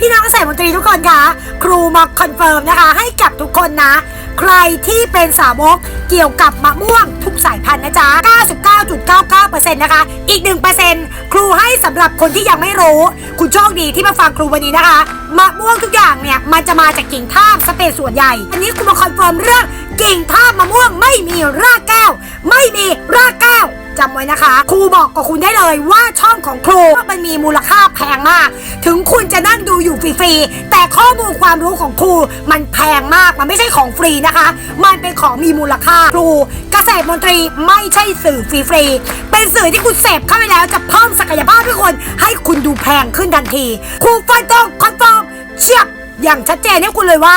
พี่น้องสายมาคอนเฟิร์มนะคะ ให้กับทุกคนนะ ใครที่เป็นสาวกเกี่ยวกับมะม่วงทุกสายพันธุ์นะจ๊ะ 99.99%นะคะ อีก 1%ครูให้สำหรับคนที่ยังไม่รู้ คุณโชคดีที่มาฟังครูวันนี้นะคะ มะม่วงทุกอย่างเนี่ย มันจะมาจากกิ่งท่าสเปซส่วนใหญ่ อันนี้ครูมาคอนเฟิร์มเรื่องกิ่งท่ามะม่วงไม่มีรากแก้ว ไม่มีรากแก้ว จำไว้นะคะ ครูบอกกับคุณได้เลยว่าช่องของครูมันมีมูลค่าแพงมาก ถึงคุณจะนั่งดูอยู่ฟรีๆแต่ข้อมูลความรู้ของครูมันแพงมากมันไม่ใช่ของฟรีนะคะ มันเป็นของมีมูลค่าครูเกษตรมนตรีไม่ใช่สื่อฟรีๆเป็นสื่อที่คุณเสพเข้าไปแล้วจะเพิ่มศักยภาพให้คน ให้คุณดูแพงขึ้นทันที ครูฟันตรงคอนเฟิร์มเชียบอย่างชัดเจนให้คุณเลยว่า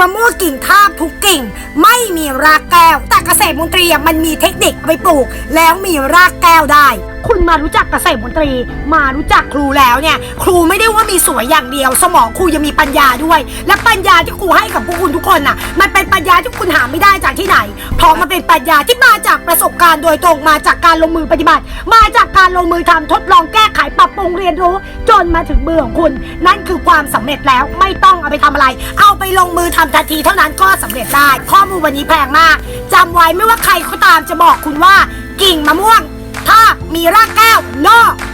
มะม่วงกิ่งทาทุกกิ่ง ไม่มีรากแก้ว แต่เกษตรมนตรีอะมันมีเทคนิคเอาไปปลูก แล้วมีรากแก้วได้ คุณมารู้จักเกษตรมนตรี มารู้จักครูแล้วเนี่ย ครูไม่ได้ว่ามีสวยอย่างเดียว สมองครูยังมีปัญญาด้วย และปัญญาที่ครูให้กับพวกคุณทุกคนน่ะ มันเป็นปัญญาที่คุณหาไม่ได้จากที่ไหน เพราะมันเป็นปัญญาที่มาจากประสบการณ์โดยตรงมาจากการลงมือปฏิบัติ มาจากการลงมือทำทดลองแก้ไขปรับ รุงเรียนรู้จนมาถึงมือของคุณ นั่นคือความสำเร็จแล้วไม่ต้องเอาไปทำอะไร เอาไปลงมือทำทันทีเท่านั้นก็สำเร็จได้ ข้อมูลวันนี้แพงมากจำไว้ไม่ว่าใครก็ตามจะบอกคุณว่า กิ่งมะม่วง ถ้ามีรากแก้วโน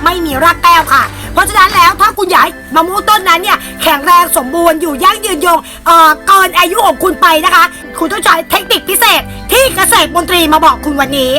ไม่มีรากแก้วค่ะเพราะฉะนั้นแล้วถ้าคุณอยากให้มะม่วงต้นนั้นเนี่ยแข็งแรงสมบูรณ์อยู่ยั่งยืนยงเอ่อเกินอายุของคุณไปนะคะ คุณต้องใช้เทคนิคพิเศษที่เกษตรมนตรีมาบอกคุณวันนี้